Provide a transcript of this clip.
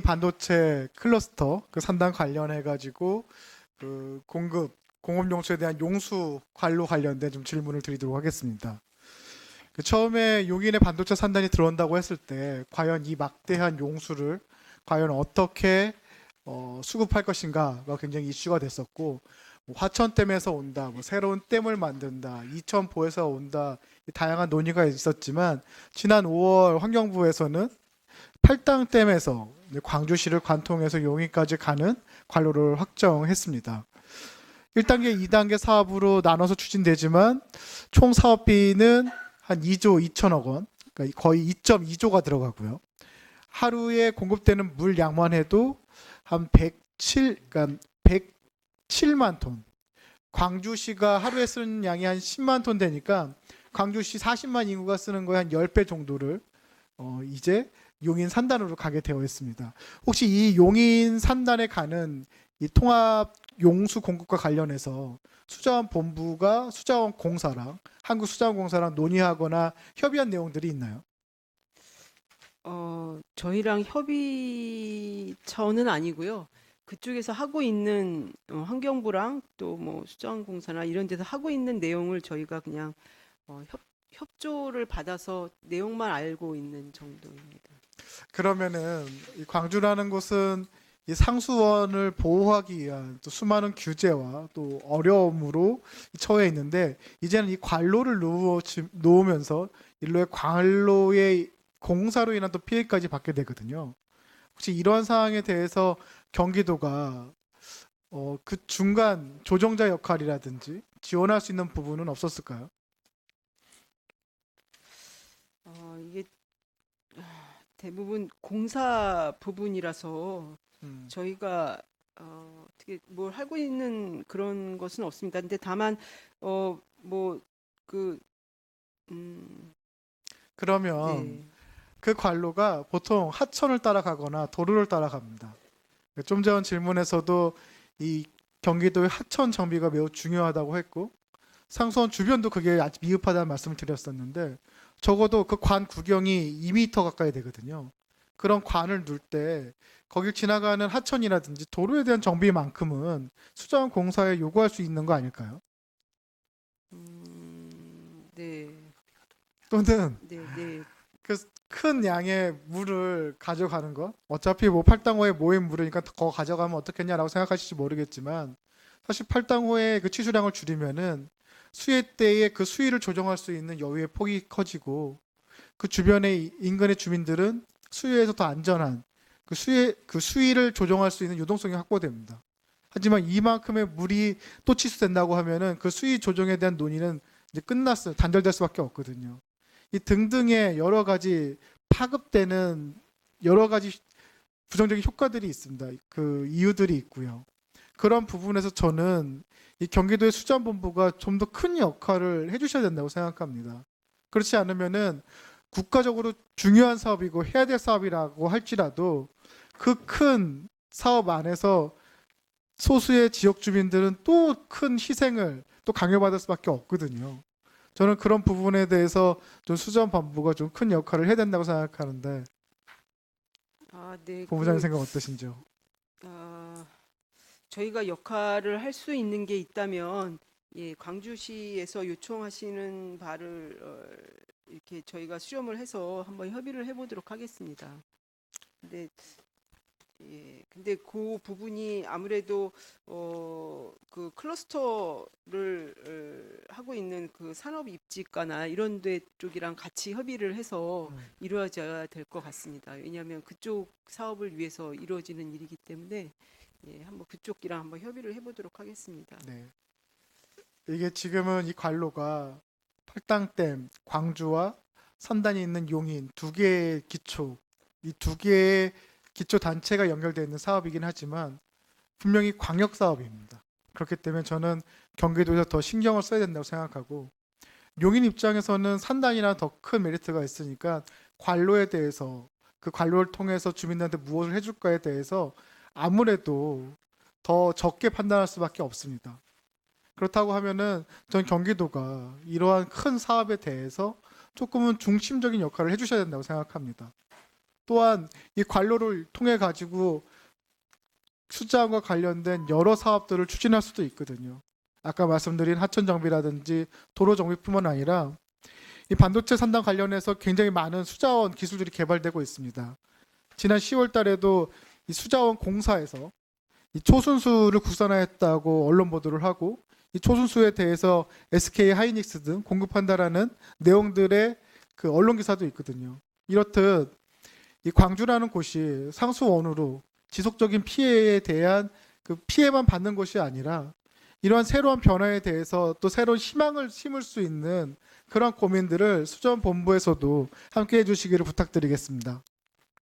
반도체 클러스터 그 산단 관련해 가지고 그 공급 공업 용수에 대한 용수 관로 관련된 좀 질문을 드리도록 하겠습니다. 그 처음에 용인의 반도체 산단이 들어온다고 했을 때 과연 이 막대한 용수를 과연 어떻게 어, 수급할 것인가가 굉장히 이슈가 됐었고 뭐 화천댐에서 온다, 뭐 새로운 댐을 만든다, 이천포에서 온다 이 다양한 논의가 있었지만 지난 5월 환경부에서는 팔당댐에서 광주시를 관통해서 용인까지 가는 관로를 확정했습니다. 1단계, 2단계 사업으로 나눠서 추진되지만 총 사업비는 한 2조 2천억 원, 그러니까 거의 2.2조가 들어가고요. 하루에 공급되는 물 양만 해도 한 107, 그러니까 107만 톤. 광주시가 하루에 쓰는 양이 한 10만 톤 되니까 광주시 40만 인구가 쓰는 거의 한 10배 정도를 어, 이제 용인 산단으로 가게 되어 있습니다. 혹시 이 용인 산단에 가는 이 통합 용수 공급과 관련해서 수자원 본부가 수자원 공사랑 한국 수자원 공사랑 논의하거나 협의한 내용들이 있나요? 어, 저희랑 협의처는 아니고요. 그쪽에서 하고 있는 어, 환경부랑 또 뭐 수자원 공사나 이런 데서 하고 있는 내용을 저희가 그냥 어, 협, 협조를 받아서 내용만 알고 있는 정도입니다. 그러면은 이 광주라는 곳은 이 상수원을 보호하기 위한 또 수많은 규제와 또 어려움으로 처해 있는데 이제는 이 관로를 놓으, 놓으면서 일로의 관로의 공사로 인한 또 피해까지 받게 되거든요. 혹시 이러한 상황에 대해서 경기도가 어, 그 중간 조정자 역할이라든지 지원할 수 있는 부분은 없었을까요? 어, 이게 아, 대부분 공사 부분이라서 음. 저희가 어, 어떻게 뭘 하고 있는 그런 것은 없습니다. 근데 다만 어, 어뭐그 음, 그러면 네. 그 관로가 보통 하천을 따라가거나 도로를 따라갑니다. 좀 전 질문에서도 이 경기도의 하천 정비가 매우 중요하다고 했고 상수원 주변도 그게 아주 미흡하다는 말씀을 드렸었는데 적어도 그 관 구경이 2m 가까이 되거든요. 그런 관을 둘때 거길 지나가는 하천이라든지 도로에 대한 정비만큼은 수자원 공사에 요구할 수 있는 거 아닐까요? 음, 네, 또는 네, 네. 큰 양의 물을 가져가는 거 어차피 뭐 팔당호에 모인 물이니까 더 가져가면 어떻겠냐라고 생각하실지 모르겠지만 사실 팔당호의 그 치수량을 줄이면은 수해 때에 그 수위를 조정할 수 있는 여유의 폭이 커지고 그 주변의 인근의 주민들은 수해에서 더 안전한 그 수해 그 수위를 조정할 수 있는 유동성이 확보됩니다. 하지만 이만큼의 물이 또 치수된다고 하면은 그 수위 조정에 대한 논의는 이제 끝났어요. 단절될 수밖에 없거든요. 이 등등의 여러 가지 파급되는 여러 가지 부정적인 효과들이 있습니다. 그 이유들이 있고요. 그런 부분에서 저는 이 경기도의 수자본부가 좀 더 큰 역할을 해주셔야 된다고 생각합니다. 그렇지 않으면은 국가적으로 중요한 사업이고 해야 될 사업이라고 할지라도 그 큰 사업 안에서 소수의 지역 주민들은 또 큰 희생을 또 강요받을 수밖에 없거든요. 저는 그런 부분에 대해서 좀 수전 본부가 좀 큰 역할을 해야 된다고 생각하는데 아, 네. 본부장님 그, 생각 어떠신지요? 아, 저희가 역할을 할 수 있는 게 있다면 예, 광주시에서 요청하시는 바를 어, 이렇게 저희가 수렴을 해서 한번 협의를 해보도록 하겠습니다. 근데 예, 근데 그 부분이 아무래도 어, 그 클러스터를 어, 하고 있는 그 산업 입지가나 이런 데 쪽이랑 같이 협의를 해서 음. 이루어져야 될 것 같습니다. 왜냐하면 그쪽 사업을 위해서 이루어지는 일이기 때문에 예, 한번 그쪽이랑 한번 협의를 해보도록 하겠습니다. 네. 이게 지금은 이 관로가 팔당댐, 광주와 산단이 있는 용인 두 개의 기초, 이 두 개의 기초 단체가 연결되어 있는 사업이긴 하지만 분명히 광역 사업입니다. 그렇기 때문에 저는 경기도에서 더 신경을 써야 된다고 생각하고 용인 입장에서는 산단이나 더 큰 메리트가 있으니까 관로에 대해서 그 관로를 통해서 주민들한테 무엇을 해줄까에 대해서 아무래도 더 적게 판단할 수밖에 없습니다. 그렇다고 하면은 전 경기도가 이러한 큰 사업에 대해서 조금은 중심적인 역할을 해주셔야 된다고 생각합니다. 또한 이 관로를 통해 가지고 수자원과 관련된 여러 사업들을 추진할 수도 있거든요. 아까 말씀드린 하천 정비라든지 도로 정비뿐만 아니라 이 반도체 산단 관련해서 굉장히 많은 수자원 기술들이 개발되고 있습니다. 지난 10월 달에도 이 수자원 공사에서 이 초순수를 국산화했다고 언론 보도를 하고 이 초순수에 대해서 SK 하이닉스 등 공급한다라는 내용들의 그 언론 기사도 있거든요. 이렇듯 이 광주라는 곳이 상수원으로 지속적인 피해에 대한 그 피해만 받는 것이 아니라 이러한 새로운 변화에 대해서 또 새로운 희망을 심을 수 있는 그런 고민들을 수전 본부에서도 함께 해주시기를 부탁드리겠습니다.